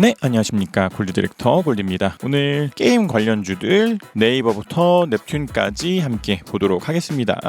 네, 안녕하십니까. 골드 디렉터 골드입니다. 오늘 게임 관련주들 네이버부터 넵튠까지 함께 보도록 하겠습니다.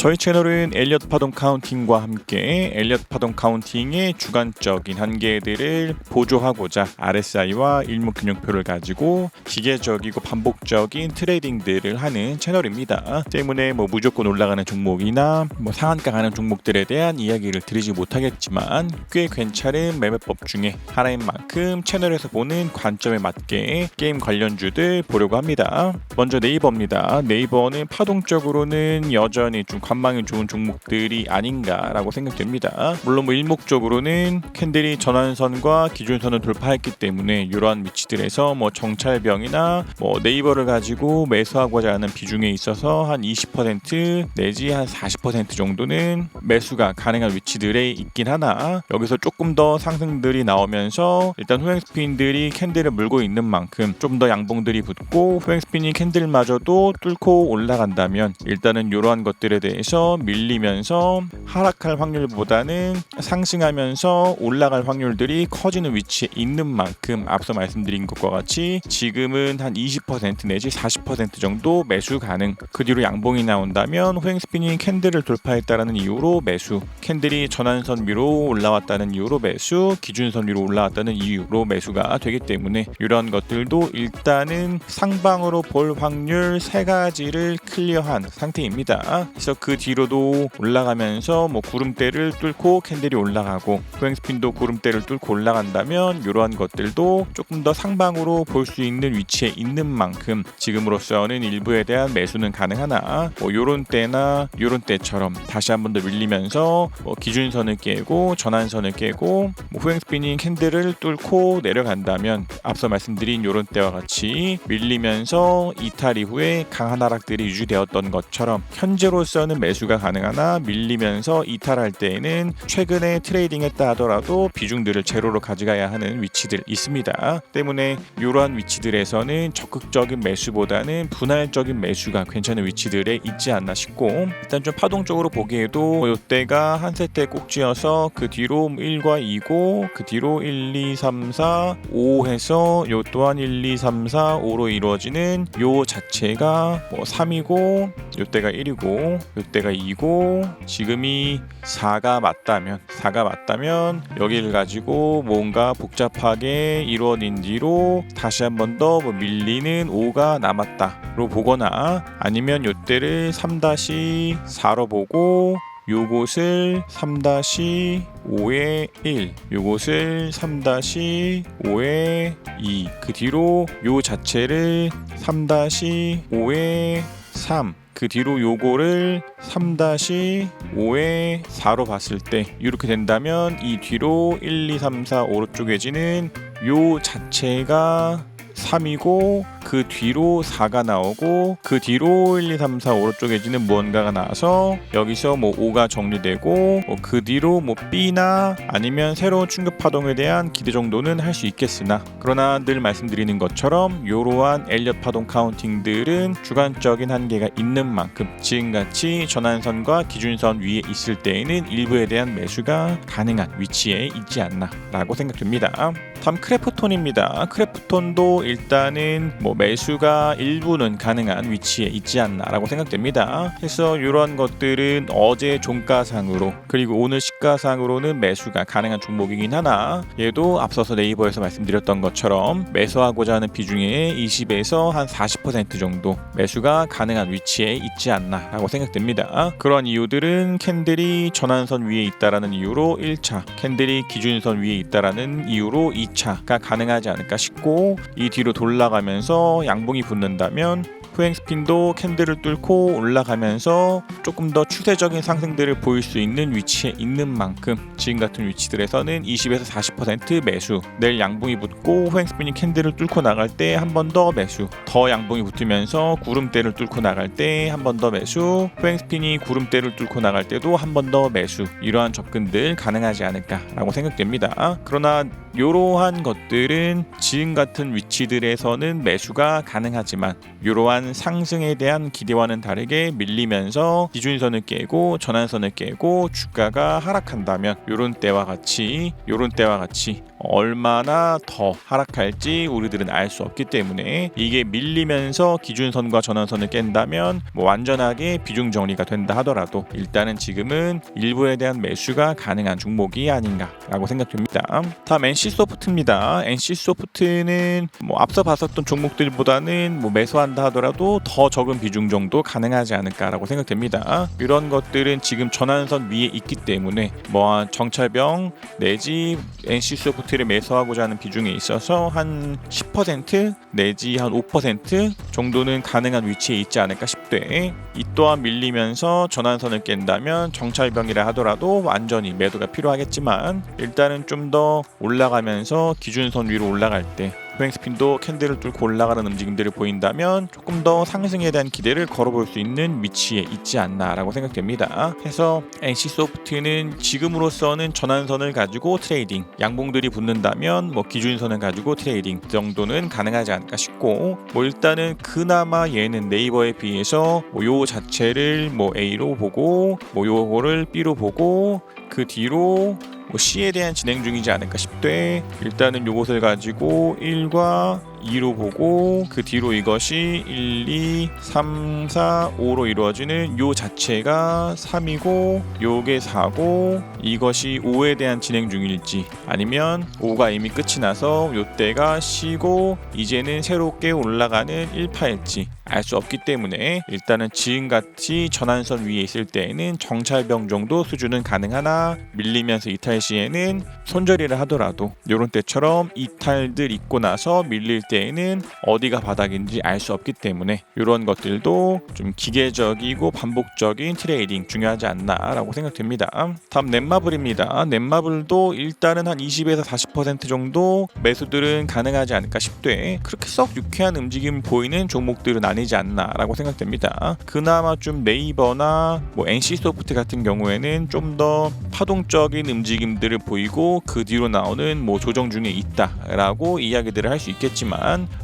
저희 채널은 엘리엇 파동 카운팅과 함께 엘리엇 파동 카운팅의 주관적인 한계들을 보조하고자 RSI와 일목균형표를 가지고 기계적이고 반복적인 트레이딩들을 하는 채널입니다. 때문에 뭐 무조건 올라가는 종목이나 뭐 상한가 가는 종목들에 대한 이야기를 드리지 못하겠지만 꽤 괜찮은 매매법 중에 하나인 만큼 채널에서 보는 관점에 맞게 게임 관련주들 보려고 합니다. 먼저 네이버입니다. 네이버는 파동적으로는 여전히 좀 관망이 좋은 종목들이 아닌가라고 생각됩니다. 물론 뭐 일목적으로는 캔들이 전환선과 기준선을 돌파했기 때문에 이러한 위치들에서 뭐 정찰병이나 뭐 네이버를 가지고 매수하고자 하는 비중에 있어서 한 20% 내지 한 40% 정도는 매수가 가능한 위치들에 있긴 하나 여기서 조금 더 상승들이 나오면서 일단 후행 스핀들이 캔들을 물고 있는 만큼 좀 더 양봉들이 붙고 후행 스핀이 캔들마저도 뚫고 올라간다면 일단은 이러한 것들에 대해 대해서 밀리면서 하락할 확률보다는 상승하면서 올라갈 확률들이 커지는 위치에 있는 만큼 앞서 말씀드린 것과 같이 지금은 한 20% 내지 40% 정도 매수 가능. 그 뒤로 양봉이 나온다면 호행 스피닝 캔들을 돌파했다는 이유로 매수, 캔들이 전환선 위로 올라왔다는 이유로 매수, 기준선 위로 올라왔다는 이유로 매수가 되기 때문에 이런 것들도 일단은 상방으로 볼 확률 세 가지를 클리어한 상태입니다. 그래서 그그 뒤로도 올라가면서 뭐 구름대를 뚫고 캔들이 올라가고 후행 스핀도 구름대를 뚫고 올라간다면 이러한 것들도 조금 더 상방으로 볼 수 있는 위치에 있는 만큼 지금으로서는 일부에 대한 매수는 가능하나 뭐 요런 때나 요런 때처럼 다시 한 번 더 밀리면서 뭐 기준선을 깨고 전환선을 깨고 뭐 후행 스피닝 캔들을 뚫고 내려간다면 앞서 말씀드린 요런 때와 같이 밀리면서 이탈 이후에 강한 하락들이 유지되었던 것처럼 현재로서는 매수가 가능하나 밀리면서 이탈할 때에는 최근에 트레이딩했다 하더라도 비중들을 제로로 가져가야 하는 위치들 있습니다. 때문에 이러한 위치들에서는 적극적인 매수보다는 분할적인 매수가 괜찮은 위치들에 있지 않나 싶고 일단 좀 파동적으로 보기에도 이때가 한 세트 꼭지어서 그 뒤로 1과 2고 그 뒤로 1, 2, 3, 4, 5 해서 요 또한 1, 2, 3, 4, 5로 이루어지는 요 자체가 뭐 3이고 요때가 1이고 요 그때가 2고 지금이 4가 맞다면 4가 맞다면 여기를 가지고 뭔가 복잡하게 이루어진 뒤로 다시 한 번 더 뭐 밀리는 5가 남았다로 보거나 아니면 요때를 3-4로 보고 요곳을 3-5의 1 요곳을 3-5의 2 그 뒤로 요 자체를 3-5의 3 그 뒤로 요거를 3-5의 4로 봤을 때 이렇게 된다면 이 뒤로 1, 2, 3, 4 오른쪽에지는 요 자체가 3이고 그 뒤로 4가 나오고 그 뒤로 1, 2, 3, 4 오른쪽에지는 무언가가 나와서 여기서 뭐 5가 정리되고 뭐 그 뒤로 뭐 B나 아니면 새로운 충격 파동에 대한 기대 정도는 할 수 있겠으나 그러나 늘 말씀드리는 것처럼 이러한 엘리엇 파동 카운팅들은 주관적인 한계가 있는 만큼 지금같이 전환선과 기준선 위에 있을 때에는 일부에 대한 매수가 가능한 위치에 있지 않나 라고 생각됩니다. 다음 크래프톤입니다. 크래프톤도 일단은 뭐 매수가 일부는 가능한 위치에 있지 않나라고 생각됩니다. 그래서 이러한 것들은 어제 종가상으로 그리고 오늘 시가상으로는 매수가 가능한 종목이긴 하나 얘도 앞서서 네이버에서 말씀드렸던 것처럼 매수하고자 하는 비중의 20에서 한 40% 정도 매수가 가능한 위치에 있지 않나라고 생각됩니다. 그런 이유들은 캔들이 전환선 위에 있다라는 이유로 1차, 캔들이 기준선 위에 있다라는 이유로 2차 2차가 가능하지 않을까 싶고 이 뒤로 돌아가면서 양봉이 붙는다면 후행 스핀도 캔들을 뚫고 올라가면서 조금 더 추세적인 상승들을 보일 수 있는 위치에 있는 만큼 지금 같은 위치들에서는 20에서 40% 매수. 내일 양봉이 붙고 후행 스핀이 캔들을 뚫고 나갈 때 한 번 더 매수. 더 양봉이 붙으면서 구름대를 뚫고 나갈 때 한 번 더 매수. 후행 스핀이 구름대를 뚫고 나갈 때도 한 번 더 매수. 이러한 접근들 가능하지 않을까라고 생각됩니다. 그러나 이러한 것들은 지금 같은 위치들에서는 매수가 가능하지만 이러한 상승에 대한 기대와는 다르게 밀리면서 기준선을 깨고 전환선을 깨고 주가가 하락한다면 이런 때와 같이 이런 때와 같이 얼마나 더 하락할지 우리들은 알 수 없기 때문에 이게 밀리면서 기준선과 전환선을 깬다면 뭐 완전하게 비중 정리가 된다 하더라도 일단은 지금은 일부에 대한 매수가 가능한 종목이 아닌가라고 생각됩니다. 다음 NC 소프트입니다. NC 소프트는 뭐 앞서 봤었던 종목들보다는 뭐 매수한다 하더라도 더 적은 비중 정도 가능하지 않을까라고 생각됩니다. 이런 것들은 지금 전환선 위에 있기 때문에 뭐 정찰병 내지 NC 소프트를 매수하고자 하는 비중에 있어서 한 10% 내지 한 5% 정도는 가능한 위치에 있지 않을까 싶되 이 또한 밀리면서 전환선을 깬다면 정찰병이라 하더라도 완전히 매도가 필요하겠지만 일단은 좀 더 올라 가면서 기준선 위로 올라갈 때 포행 스핀도 캔들을 뚫고 올라가는 움직임들을 보인다면 조금 더 상승에 대한 기대를 걸어볼 수 있는 위치에 있지 않나라고 생각됩니다. 해서 NC 소프트는 지금으로서는 전환선을 가지고 트레이딩, 양봉들이 붙는다면 뭐 기준선을 가지고 트레이딩 정도는 가능하지 않을까 싶고 뭐 일단은 그나마 얘는 네이버에 비해서 뭐 요 자체를 뭐 A로 보고 뭐 요거를 B로 보고 그 뒤로 뭐 C에 대한 진행 중이지 않을까 싶되 일단은 요것을 가지고 1과 2로 보고 그 뒤로 이것이 1, 2, 3, 4, 5로 이루어지는 요 자체가 3이고 요게 4고 이것이 5에 대한 진행 중일지 아니면 5가 이미 끝이 나서 요때가 C고 이제는 새롭게 올라가는 1파일지 알 수 없기 때문에 일단은 지금같이 전환선 위에 있을 때에는 정찰병 정도 수준은 가능하나 밀리면서 이탈 시에는 손절이를 하더라도 요런 때처럼 이탈들 있고 나서 밀릴 때에는 어디가 바닥인지 알 수 없기 때문에 이런 것들도 좀 기계적이고 반복적인 트레이딩 중요하지 않나라고 생각됩니다. 다음 넷마블입니다. 넷마블도 일단은 한 20에서 40% 정도 매수들은 가능하지 않을까 싶되 그렇게 썩 유쾌한 움직임 보이는 종목들은 아니지 않나라고 생각됩니다. 그나마 좀 네이버나 뭐 NC 소프트 같은 경우에는 좀 더 파동적인 움직임들을 보이고 그 뒤로 나오는 뭐 조정 중에 있다라고 이야기들을 할 수 있겠지만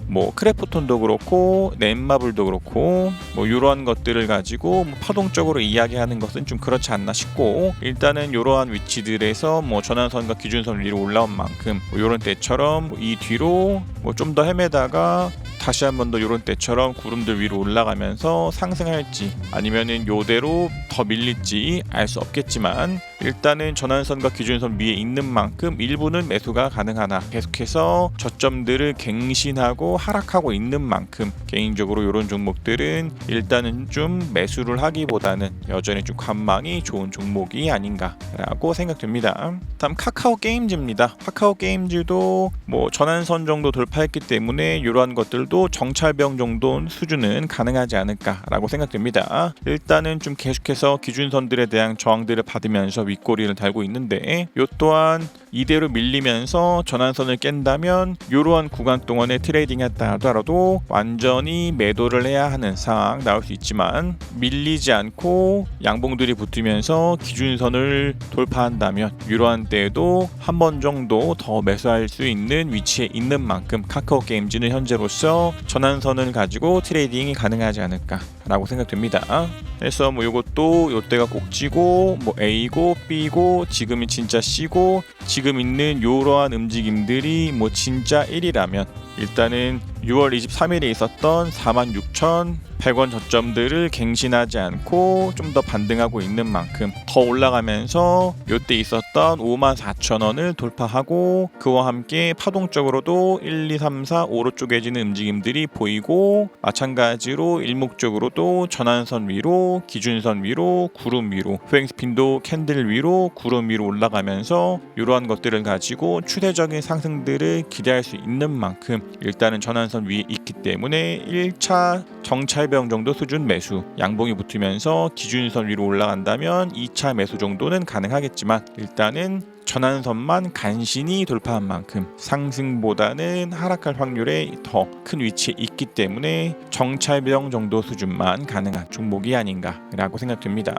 뭐 크래프톤도 그렇고 넷마블도 그렇고 뭐 이러한 것들을 가지고 뭐 파동적으로 이야기하는 것은 좀 그렇지 않나 싶고 일단은 이러한 위치들에서 뭐 전환선과 기준선 위로 올라온 만큼 뭐 이런 때처럼 이 뒤로 뭐 좀 더 헤매다가 다시 한 번 더 이런 때처럼 구름들 위로 올라가면서 상승할지 아니면은 요대로 더 밀릴지 알 수 없겠지만 일단은 전환선과 기준선 위에 있는 만큼 일부는 매수가 가능하나 계속해서 저점들을 갱신하고 하락하고 있는 만큼 개인적으로 이런 종목들은 일단은 좀 매수를 하기보다는 여전히 좀 관망이 좋은 종목이 아닌가라고 생각됩니다. 다음 카카오 게임즈입니다. 카카오 게임즈도 뭐 전환선 정도 돌파했기 때문에 이러한 것들도 정찰병 정도 수준은 가능하지 않을까라고 생각됩니다. 일단은 좀 계속해서 기준선들에 대한 저항들을 받으면서 윗꼬리를 달고 있는데 이 또한 이대로 밀리면서 전환선을 깬다면 이러한 구간 동안에 트레이딩 했다 하더라도 완전히 매도를 해야 하는 상황 나올 수 있지만 밀리지 않고 양봉들이 붙으면서 기준선을 돌파한다면 이러한 때에도 한 번 정도 더 매수할 수 있는 위치에 있는 만큼 카카오 게임즈는 현재로서 전환선을 가지고 트레이딩이 가능하지 않을까라고 생각됩니다. 그래서 뭐 이것도 이때가 꼭지고 뭐 A고 B고 지금이 진짜 C고 지금 있는 이러한 움직임들이 뭐 진짜 1이라면 일단은 6월 23일에 있었던 46,100원 저점들을 갱신하지 않고 좀 더 반등하고 있는 만큼 더 올라가면서 이때 있었던 54,000원을 돌파하고 그와 함께 파동적으로도 1, 2, 3, 4, 5로 쪼개지는 움직임들이 보이고 마찬가지로 일목적으로도 전환선 위로 기준선 위로 구름 위로 후행스핀도 캔들 위로 구름 위로 올라가면서 이러한 것들을 가지고 추세적인 상승들을 기대할 수 있는 만큼 일단은 전환선 위에 있기 때문에 1차 정찰병 정도 수준 매수 양봉이 붙으면서 기준선 위로 올라간다면 2차 매수 정도는 가능하겠지만 일단은 전환선만 간신히 돌파한 만큼 상승보다는 하락할 확률이 더큰 위치에 있기 때문에 정찰병 정도 수준만 가능한 종목이 아닌가라고 생각됩니다.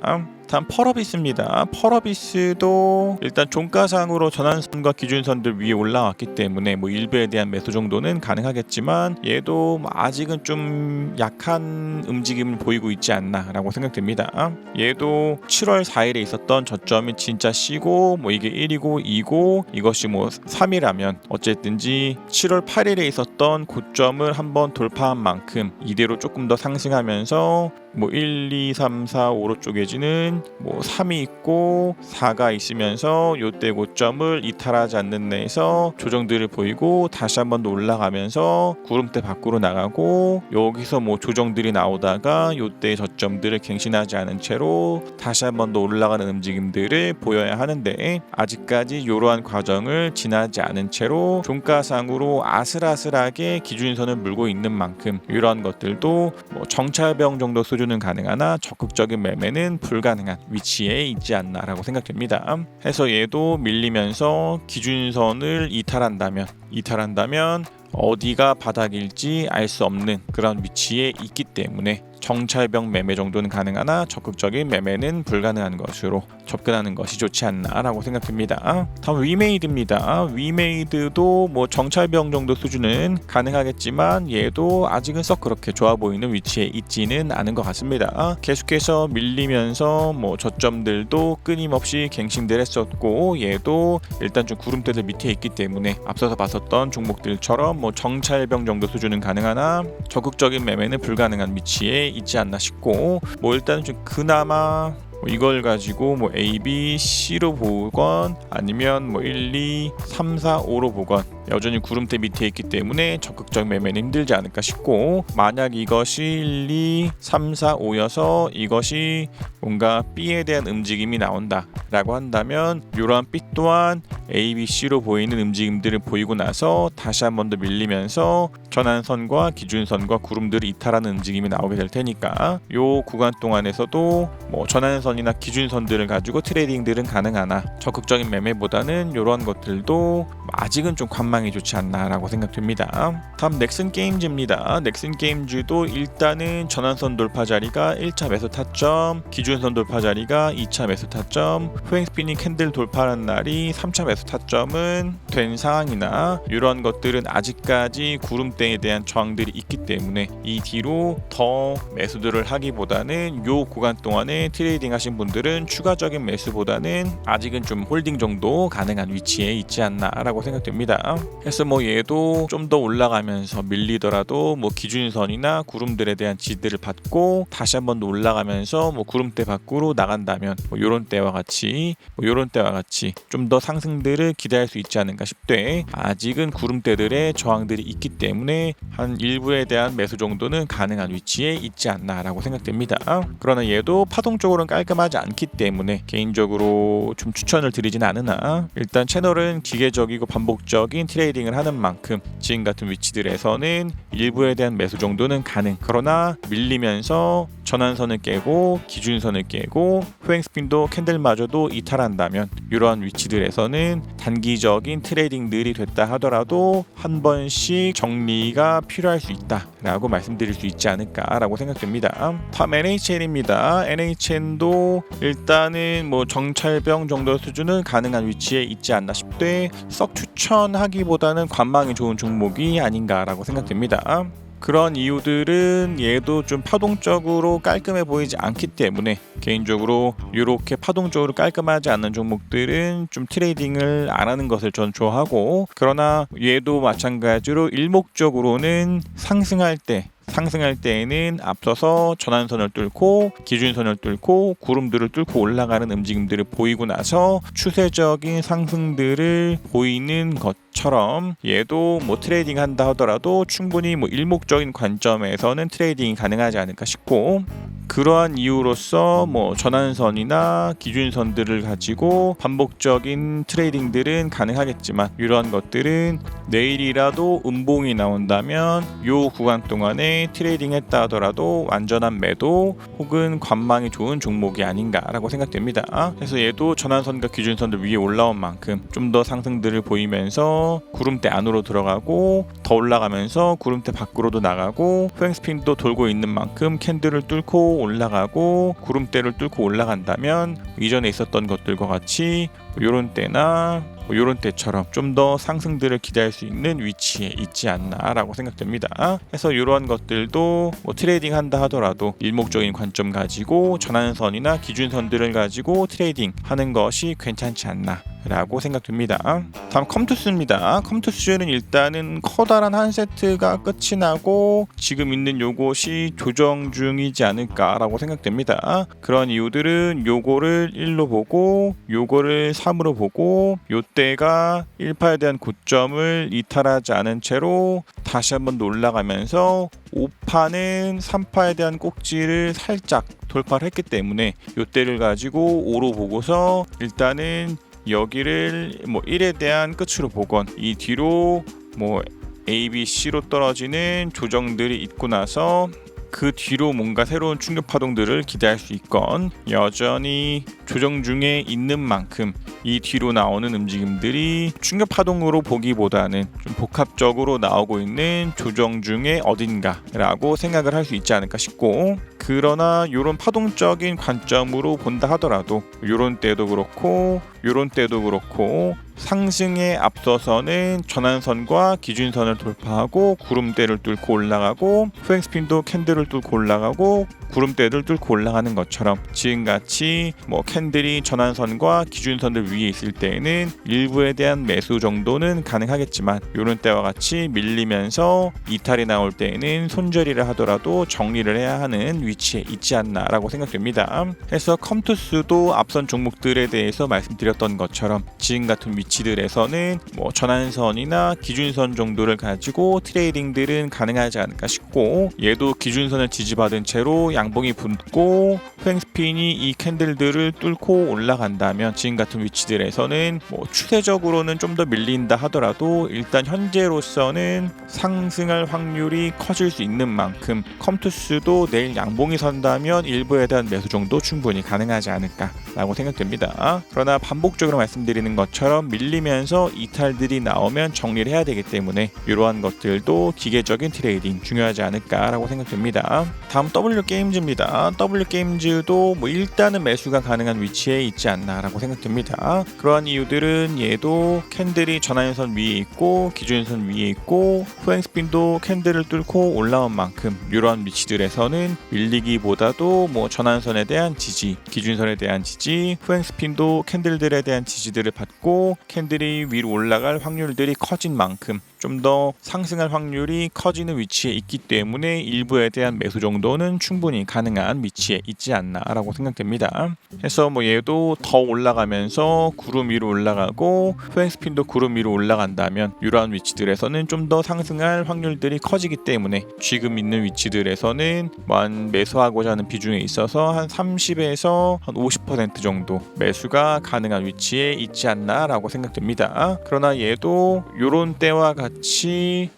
다음 펄어비스입니다. 펄어비스도 일단 종가상으로 전환선과 기준선들 위에 올라왔기 때문에 뭐 일부에 대한 매수 정도는 가능하겠지만 얘도 뭐 아직은 좀 약한 움직임을 보이고 있지 않나라고 생각됩니다. 얘도 7월 4일에 있었던 저점이 진짜 C고 뭐 이게 1이고 2고 이것이 뭐 3이라면 어쨌든지 7월 8일에 있었던 고점을 한번 돌파한 만큼 이대로 조금 더 상승하면서 뭐 1, 2, 3, 4, 5로 쪼개지는 뭐 3이 있고 4가 있으면서 요때 고점을 이탈하지 않는 내에서 조정들을 보이고 다시 한 번 더 올라가면서 구름대 밖으로 나가고 여기서 뭐 조정들이 나오다가 요때 저점들을 갱신하지 않은 채로 다시 한 번 더 올라가는 움직임들을 보여야 하는데 아직까지 이러한 과정을 지나지 않은 채로 종가상으로 아슬아슬하게 기준선을 물고 있는 만큼 이러한 것들도 뭐 정찰병 정도 수준 은 가능하나 적극적인 매매는 불가능한 위치에 있지 않나라고 생각됩니다. 해서 얘도 밀리면서 기준선을 이탈한다면 이탈한다면 어디가 바닥일지 알 수 없는 그런 위치에 있기 때문에 정찰병 매매 정도는 가능하나 적극적인 매매는 불가능한 것으로 접근하는 것이 좋지 않나라고 생각됩니다. 다음 위메이드입니다. 위메이드도 뭐 정찰병 정도 수준은 가능하겠지만 얘도 아직은 썩 그렇게 좋아 보이는 위치에 있지는 않은 것 같습니다. 계속해서 밀리면서 뭐 저점들도 끊임없이 갱신들 했었고 얘도 일단 좀 구름대들 밑에 있기 때문에 앞서서 봤었던 종목들처럼 뭐 정찰병 정도 수준은 가능하나 적극적인 매매는 불가능한 위치에 있지 않나 싶고 뭐 일단 좀 그나마 뭐 이걸 가지고 뭐 A, B, C로 보건 아니면 뭐 1, 2, 3, 4, 5로 보건 여전히 구름대 밑에 있기 때문에 적극적 매매는 힘들지 않을까 싶고 만약 이것이 1, 2, 3, 4, 5여서 이것이 뭔가 B에 대한 움직임이 나온다라고 한다면 이러한 B 또한 A, B, C로 보이는 움직임들을 보이고 나서 다시 한 번 더 밀리면서 전환선과 기준선과 구름들을 이탈하는 움직임이 나오게 될 테니까 요 구간 동안에서도 뭐 전환선이나 기준선들을 가지고 트레이딩들은 가능하나 적극적인 매매보다는 이러한 것들도 아직은 좀 관망 이 좋지 않나라고 생각됩니다. 다음 넥슨 게임즈입니다. 넥슨 게임즈도 일단은 전환선 돌파 자리가 1차 매수 타점, 기준선 돌파 자리가 2차 매수 타점, 후행 스피닝 캔들 돌파하는 날이 3차 매수 타점은 된 상황이나 이러한 것들은 아직까지 구름대에 대한 저항들이 있기 때문에 이 뒤로 더 매수들을 하기보다는 요 구간 동안에 트레이딩 하신 분들은 추가적인 매수보다는 아직은 좀 홀딩 정도 가능한 위치에 있지 않나라고 생각됩니다. 그래서 뭐 얘도 좀 더 올라가면서 밀리더라도 뭐 기준선이나 구름들에 대한 지지를 받고 다시 한 번 더 올라가면서 뭐 구름대 밖으로 나간다면 뭐 요런 때와 같이 뭐 요런 때와 같이 좀 더 상승들을 기대할 수 있지 않은가 싶되 아직은 구름대들의 저항들이 있기 때문에 한 일부에 대한 매수 정도는 가능한 위치에 있지 않나라고 생각됩니다. 그러나 얘도 파동 쪽으로는 깔끔하지 않기 때문에 개인적으로 좀 추천을 드리진 않으나 일단 채널은 기계적이고 반복적인 트레이딩을 하는 만큼 지금 같은 위치들에서는 일부에 대한 매수 정도는 가능. 그러나 밀리면서 전환선을 깨고 기준선을 깨고 후행 스핀도 캔들마저도 이탈한다면 이러한 위치들에서는 단기적인 트레이딩들이 됐다 하더라도 한 번씩 정리가 필요할 수 있다라고 말씀드릴 수 있지 않을까라고 생각됩니다. 다음 NHN입니다. NHN도 일단은 뭐 정찰병 정도 수준은 가능한 위치에 있지 않나 싶되 썩 추천 하기보다는 관망이 좋은 종목이 아닌가라고 생각됩니다. 그런 이유들은 얘도 좀 파동적으로 깔끔해 보이지 않기 때문에 개인적으로 이렇게 파동적으로 깔끔하지 않는 종목들은 좀 트레이딩을 안 하는 것을 전 좋아하고 그러나 얘도 마찬가지로 일목적으로는 상승할 때 상승할 때에는 앞서서 전환선을 뚫고 기준선을 뚫고 구름들을 뚫고 올라가는 움직임들을 보이고 나서 추세적인 상승들을 보이는 것처럼 얘도 뭐 트레이딩 한다 하더라도 충분히 뭐 일목적인 관점에서는 트레이딩이 가능하지 않을까 싶고 그러한 이유로서 뭐 전환선이나 기준선들을 가지고 반복적인 트레이딩들은 가능하겠지만 이러한 것들은 내일이라도 음봉이 나온다면 요 구간 동안에 트레이딩 했다 하더라도 완전한 매도 혹은 관망이 좋은 종목이 아닌가라고 생각됩니다. 그래서 얘도 전환선과 기준선들 위에 올라온 만큼 좀 더 상승들을 보이면서 구름대 안으로 들어가고 더 올라가면서 구름대 밖으로도 나가고 후행 스핀도 돌고 있는 만큼 캔들을 뚫고 올라가고 구름대를 뚫고 올라간다면 이전에 있었던 것들과 같이 이런 때나 뭐 이런 때처럼 좀 더 상승들을 기대할 수 있는 위치에 있지 않나라고 생각됩니다. 그래서 이러한 것들도 뭐 트레이딩 한다 하더라도 일목적인 관점 가지고 전환선이나 기준선들을 가지고 트레이딩 하는 것이 괜찮지 않나. 라고 생각됩니다. 다음 컴투스입니다. 컴투스는 일단은 커다란 한 세트가 끝이 나고 지금 있는 요것이 조정 중이지 않을까라고 생각됩니다. 그런 이유들은 요거를 1로 보고 요거를 3으로 보고 요때가 1파에 대한 고점을 이탈하지 않은 채로 다시 한번 올라가면서 5파는 3파에 대한 꼭지를 살짝 돌파를 했기 때문에 요때를 가지고 5로 보고서 일단은 여기를 뭐 1에 대한 끝으로 보건 이 뒤로 뭐 A, B, C로 떨어지는 조정들이 있고 나서 그 뒤로 뭔가 새로운 충격 파동들을 기대할 수 있건 여전히 조정 중에 있는 만큼 이 뒤로 나오는 움직임들이 충격 파동으로 보기보다는 좀 복합적으로 나오고 있는 조정 중에 어딘가라고 생각을 할 수 있지 않을까 싶고 그러나 이런 파동적인 관점으로 본다 하더라도 이런 때도 그렇고 이런 때도 그렇고 상승에 앞서서는 전환선과 기준선을 돌파하고 구름대를 뚫고 올라가고 후행스핀도 캔들을 뚫고 올라가고 구름대를 뚫고 올라가는 것처럼 지금같이 뭐 캔들이 전환선과 기준선들 위에 있을 때에는 일부에 대한 매수 정도는 가능하겠지만 이런 때와 같이 밀리면서 이탈이 나올 때에는 손절이라 하더라도 정리를 해야 하는 위치에 있지 않나라고 생각됩니다. 해서 컴투스도 앞선 종목들에 대해서 말씀드렸던 것처럼 지금 같은 위치 들에서는 뭐 전환선이나 기준선 정도를 가지고 트레이딩들은 가능하지 않을까 싶고 얘도 기준선을 지지받은 채로 양봉이 붙고 횡스핀이 이 캔들들을 뚫고 올라간다면 지금 같은 위치들에서는 뭐 추세적으로는 좀 더 밀린다 하더라도 일단 현재로서는 상승할 확률이 커질 수 있는 만큼 컴투스도 내일 양봉이 선다면 일부에 대한 매수 정도 충분히 가능하지 않을까라고 생각됩니다. 그러나 반복적으로 말씀드리는 것처럼 밀리면서 이탈들이 나오면 정리를 해야 되기 때문에 이러한 것들도 기계적인 트레이딩 중요하지 않을까라고 생각됩니다. 다음 W 게임즈입니다. W 게임즈도 뭐 일단은 매수가 가능한 위치에 있지 않나라고 생각됩니다. 그러한 이유들은 얘도 캔들이 전환선 위에 있고 기준선 위에 있고 후행 스핀도 캔들을 뚫고 올라온 만큼 이러한 위치들에서는 밀리기보다도 뭐 전환선에 대한 지지, 기준선에 대한 지지, 후행 스핀도 캔들들에 대한 지지들을 받고 캔들이 위로 올라갈 확률들이 커진 만큼 좀 더 상승할 확률이 커지는 위치에 있기 때문에 일부에 대한 매수 정도는 충분히 가능한 위치에 있지 않나라고 생각됩니다. 해서 뭐 얘도 더 올라가면서 구름 위로 올라가고 후행 스핀도 구름 위로 올라간다면 이러한 위치들에서는 좀 더 상승할 확률들이 커지기 때문에 지금 있는 위치들에서는 뭐한 매수하고자 하는 비중에 있어서 한 30에서 한 50% 정도 매수가 가능한 위치에 있지 않나라고 생각됩니다. 그러나 얘도 이런 때와 같이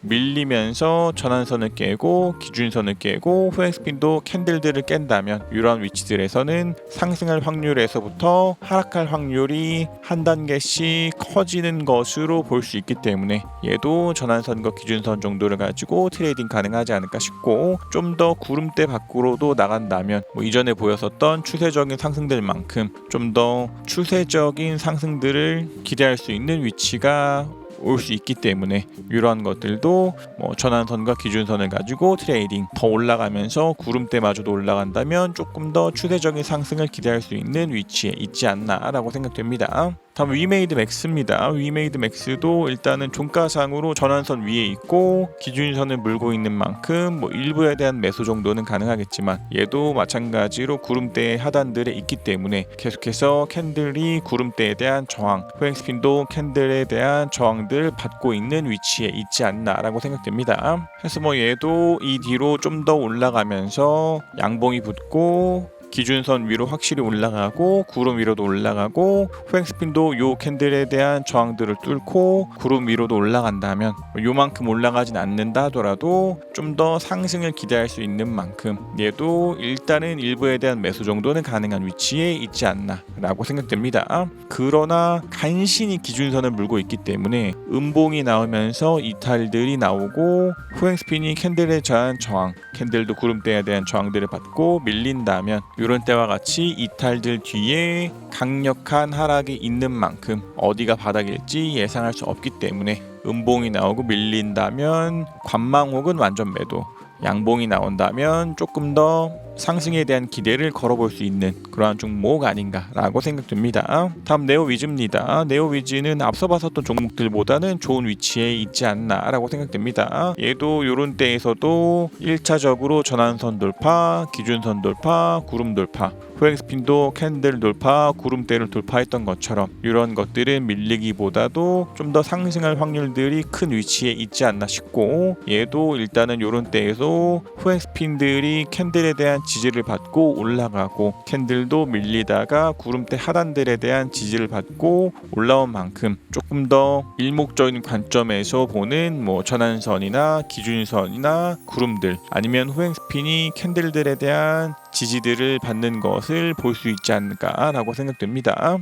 밀리면서 전환선을 깨고 기준선을 깨고 후행 스핀도 캔들들을 깬다면 이러한 위치들에서는 상승할 확률에서부터 하락할 확률이 한 단계씩 커지는 것으로 볼 수 있기 때문에 얘도 전환선과 기준선 정도를 가지고 트레이딩 가능하지 않을까 싶고 좀 더 구름대 밖으로도 나간다면 뭐 이전에 보였었던 추세적인 상승들만큼 좀 더 추세적인 상승들을 기대할 수 있는 위치가 올 수 있기 때문에 이러한 것들도 뭐 전환선과 기준선을 가지고 트레이딩 더 올라가면서 구름대마저도 올라간다면 조금 더 추세적인 상승을 기대할 수 있는 위치에 있지 않나라고 생각됩니다. 다음 위메이드 맥스입니다. 위메이드 맥스도 일단은 종가상으로 전환선 위에 있고 기준선을 물고 있는 만큼 뭐 일부에 대한 매수 정도는 가능하겠지만 얘도 마찬가지로 구름대 하단들에 있기 때문에 계속해서 캔들이 구름대에 대한 저항, 후행스핀도 캔들에 대한 저항들 받고 있는 위치에 있지 않나라고 생각됩니다. 그래서 뭐 얘도 이 뒤로 좀 더 올라가면서 양봉이 붙고 기준선 위로 확실히 올라가고 구름 위로도 올라가고 후행 스핀도 요 캔들에 대한 저항들을 뚫고 구름 위로도 올라간다면 요만큼 올라가진 않는다 하더라도 좀 더 상승을 기대할 수 있는 만큼 얘도 일단은 일부에 대한 매수 정도는 가능한 위치에 있지 않나라고 생각됩니다. 그러나 간신히 기준선을 물고 있기 때문에 음봉이 나오면서 이탈들이 나오고 후행 스핀이 캔들에 대한 저항, 캔들도 구름대에 대한 저항들을 받고 밀린다면 이런 때와 같이 이탈들 뒤에 강력한 하락이 있는 만큼 어디가 바닥일지 예상할 수 없기 때문에 음봉이 나오고 밀린다면 관망 혹은 완전 매도 양봉이 나온다면 조금 더 상승에 대한 기대를 걸어볼 수 있는 그러한 종목 아닌가라고 생각됩니다. 다음 네오위즈입니다. 네오위즈는 앞서 봤었던 종목들보다는 좋은 위치에 있지 않나라고 생각됩니다. 얘도 이런 때에서도 1차적으로 전환선 돌파, 기준선 돌파, 구름 돌파 후행 스핀도 캔들 돌파, 구름대를 돌파했던 것처럼 이런 것들은 밀리기보다도 좀 더 상승할 확률들이 큰 위치에 있지 않나 싶고 얘도 일단은 이런 때에서 후행 스핀들이 캔들에 대한 지지를 받고 올라가고 캔들도 밀리다가 구름대 하단들에 대한 지지를 받고 올라온 만큼 조금 더 일목적인 관점에서 보는 뭐 전환선이나 기준선이나 구름들 아니면 후행 스핀이 캔들들에 대한 지지들을 받는 것을 볼 수 있지 않을까라고 생각됩니다.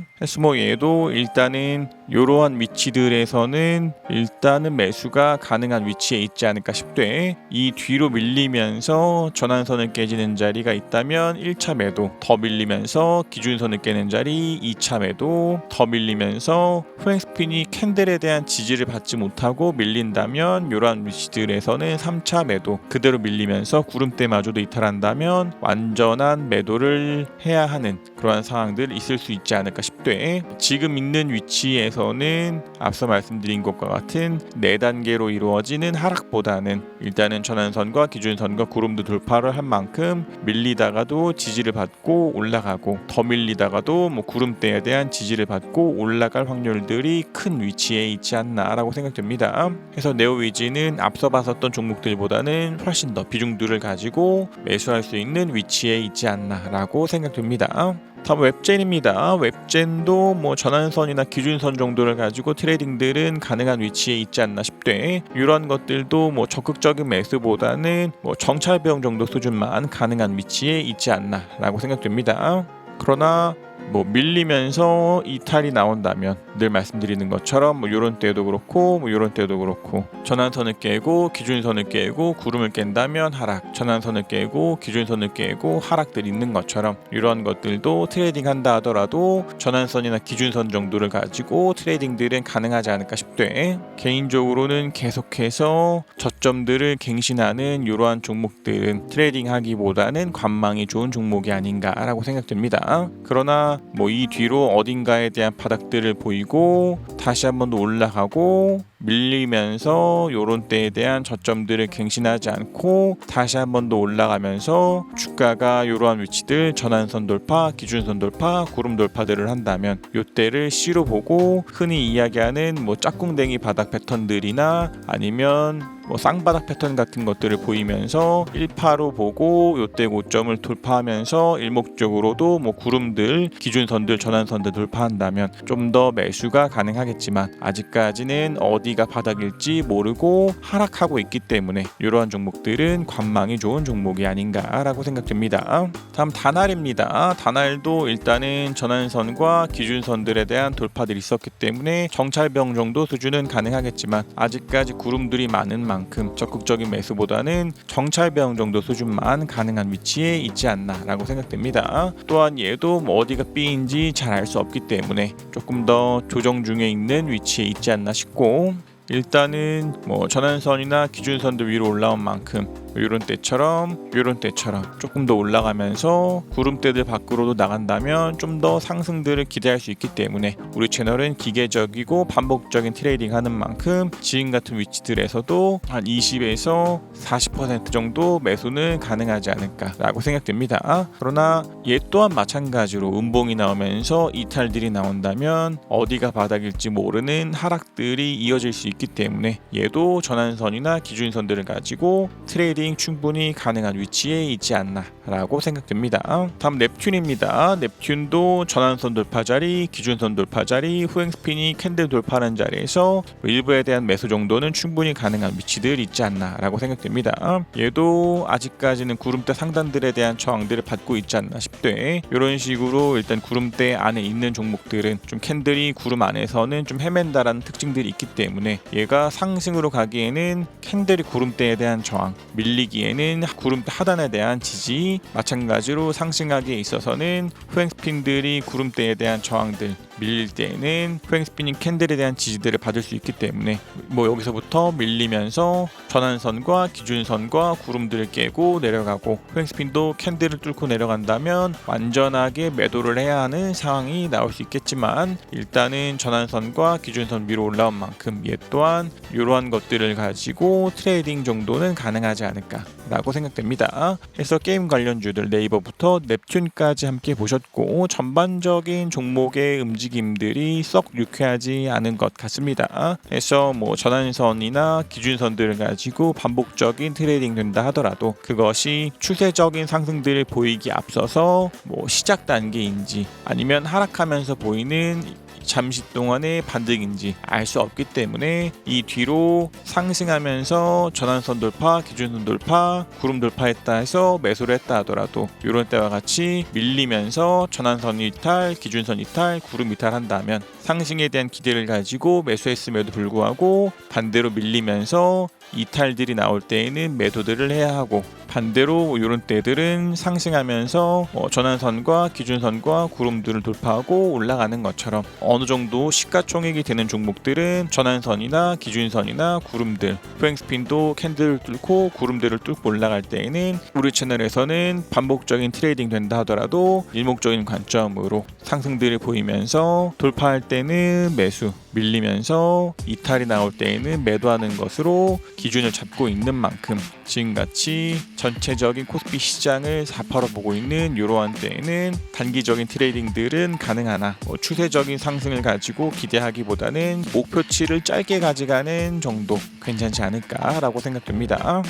얘도 일단은 이러한 위치들에서는 일단은 매수가 가능한 위치에 있지 않을까 싶되 이 뒤로 밀리면서 전환선을 깨지는 자리가 있다면 1차 매도 더 밀리면서 기준선을 깨는 자리 2차 매도 더 밀리면서 후행 스핀이 캔들에 대한 지지를 받지 못하고 밀린다면 이러한 위치들에서는 3차 매도 그대로 밀리면서 구름대마저도 이탈한다면 완전한 매도를 해야 하는 그러한 상황들 있을 수 있지 않을까 싶되 지금 있는 위치에서 는 앞서 말씀드린 것과 같은 4단계로 이루어지는 하락보다는 일단은 전환선과 기준선과 구름도 돌파를 한 만큼 밀리다가도 지지를 받고 올라가고 더 밀리다가도 뭐 구름대에 대한 지지를 받고 올라갈 확률들이 큰 위치에 있지 않나라고 생각됩니다. 그래서 네오위지는 앞서 봤었던 종목들보다는 훨씬 더 비중들을 가지고 매수할 수 있는 위치에 있지 않나라고 생각됩니다. 다음 웹젠입니다. 웹젠도 뭐 전환선이나 기준선 정도 를 가지고 트레이딩들은 가능한 위치에 있지 않나 싶되 이런 것들도 뭐 적극적인 매수보다는 뭐 정찰병 정도 수준만 가능한 위치에 있지 않나라고 생각됩니다. 그러나 뭐 밀리면서 이탈이 나온다면 늘 말씀드리는 것처럼 뭐 이런 때도 그렇고 뭐 이런 때도 그렇고 전환선을 깨고 기준선을 깨고 구름을 깬다면 하락 전환선을 깨고 기준선을 깨고 하락들이 있는 것처럼 이런 것들도 트레이딩 한다 하더라도 전환선이나 기준선 정도를 가지고 트레이딩들은 가능하지 않을까 싶되 개인적으로는 계속해서 저점들을 갱신하는 이러한 종목들은 트레이딩 하기보다는 관망이 좋은 종목이 아닌가라고 생각됩니다. 그러나 뭐 이 뒤로 어딘가에 대한 바닥들을 보이고 다시 한 번 더 올라가고 밀리면서 요런 때에 대한 저점들을 갱신하지 않고 다시 한 번 더 올라가면서 주가가 이러한 위치들 전환선 돌파, 기준선 돌파, 구름 돌파들을 한다면 요때를 C로 보고 흔히 이야기하는 뭐 짝꿍댕이 바닥 패턴들이나 아니면 뭐 쌍바닥 패턴 같은 것들을 보이면서 1파로 보고 요때 고점을 돌파하면서 일목적으로도 뭐 구름들, 기준선들, 전환선들 돌파한다면 좀 더 매수가 가능하겠지만 아직까지는 어디가 바닥일지 모르고 하락하고 있기 때문에 이러한 종목들은 관망이 좋은 종목이 아닌가라고 생각됩니다. 다음 다날입니다. 다날도 일단은 전환선과 기준선들에 대한 돌파들이 있었기 때문에 정찰병 정도 수준은 가능하겠지만 아직까지 구름들이 많은 만큼 적극적인 매수보다는 정찰병 정도 수준만 가능한 위치에 있지 않나라고 생각됩니다. 또한 얘도 뭐 어디가 B인지 잘 알 수 없기 때문에 조금 더 조정 중에 있는 위치에 있지 않나 싶고 일단은 뭐 전환선이나 기준선들 위로 올라온 만큼 이런 때처럼 이런 때처럼 조금 더 올라가면서 구름대들 밖으로도 나간다면 좀 더 상승들을 기대할 수 있기 때문에 우리 채널은 기계적이고 반복적인 트레이딩 하는 만큼 지금 같은 위치들에서도 한 20에서 40% 정도 매수는 가능하지 않을까라고 생각됩니다. 그러나 얘 또한 마찬가지로 음봉이 나오면서 이탈들이 나온다면 어디가 바닥일지 모르는 하락들이 이어질 수 있기 때문에 얘도 전환선이나 기준선들을 가지고 트레이딩 트레이딩 충분히 가능한 위치에 있지 않나라고 생각됩니다. 다음 넵튠입니다. 넵튠도 전환선 돌파 자리, 기준선 돌파 자리, 후행 스피니 캔들 돌파하는 자리에서 일부에 대한 매수 정도는 충분히 가능한 위치들 있지 않나라고 생각됩니다. 얘도 아직까지는 구름대 상단들에 대한 저항들을 받고 있지 않나 싶되 이런 식으로 일단 구름대 안에 있는 종목들은 좀 캔들이 구름 안에서는 좀 헤맨다라는 특징들이 있기 때문에 얘가 상승으로 가기에는 캔들이 구름대에 대한 저항, 밀 리기에는 구름대 하단에 대한 지지, 마찬가지로 상승하기에 있어서는 후행 스핀들이 구름대에 대한 저항들 밀릴 때에는 후행 스피닝 캔들에 대한 지지들을 받을 수 있기 때문에 뭐 여기서부터 밀리면서 전환선과 기준선과 구름들을 깨고 내려가고 후행 스핀도 캔들을 뚫고 내려간다면 완전하게 매도를 해야 하는 상황이 나올 수 있겠지만 일단은 전환선과 기준선 위로 올라온 만큼 얘 또한 이러한 것들을 가지고 트레이딩 정도는 가능하지 않을까라고 생각됩니다. 그래서 게임 관련주들 네이버부터 넵튠까지 함께 보셨고 전반적인 종목의 움직임 들이 썩 유쾌하지 않은 것 같습니다. 그래서 뭐 전환선이나 기준선들을 가지고 반복적인 트레이딩 된다 하더라도 그것이 추세적인 상승들을 보이기 앞서서 뭐 시작 단계인지 아니면 하락하면서 보이는 잠시 동안의 반등인지 알 수 없기 때문에 이 뒤로 상승하면서 전환선 돌파, 기준선 돌파, 구름 돌파했다 해서 매수를 했다 하더라도 이런 때와 같이 밀리면서 전환선 이탈, 기준선 이탈, 구름 이탈한다면 상승에 대한 기대를 가지고 매수했음에도 불구하고 반대로 밀리면서 이탈들이 나올 때에는 매도들을 해야 하고 반대로 이런 때들은 상승하면서 어, 전환선과 기준선과 구름들을 돌파하고 올라가는 것처럼 어느 정도 시가총액이 되는 종목들은 전환선이나 기준선이나 구름들 후행 스핀도 캔들을 뚫고 구름들을 뚫고 올라갈 때에는 우리 채널에서는 반복적인 트레이딩 된다 하더라도 일목적인 관점으로 상승들을 보이면서 돌파할 때는 매수 밀리면서 이탈이 나올 때에는 매도하는 것으로 기준을 잡고 있는 만큼 지금같이 전체적인 코스피 시장을 4파로 보고 있는 이러한 때에는 단기적인 트레이딩들은 가능하나 뭐 추세적인 상승을 가지고 기대하기보다는 목표치를 짧게 가져가는 정도 괜찮지 않을까라고 생각됩니다.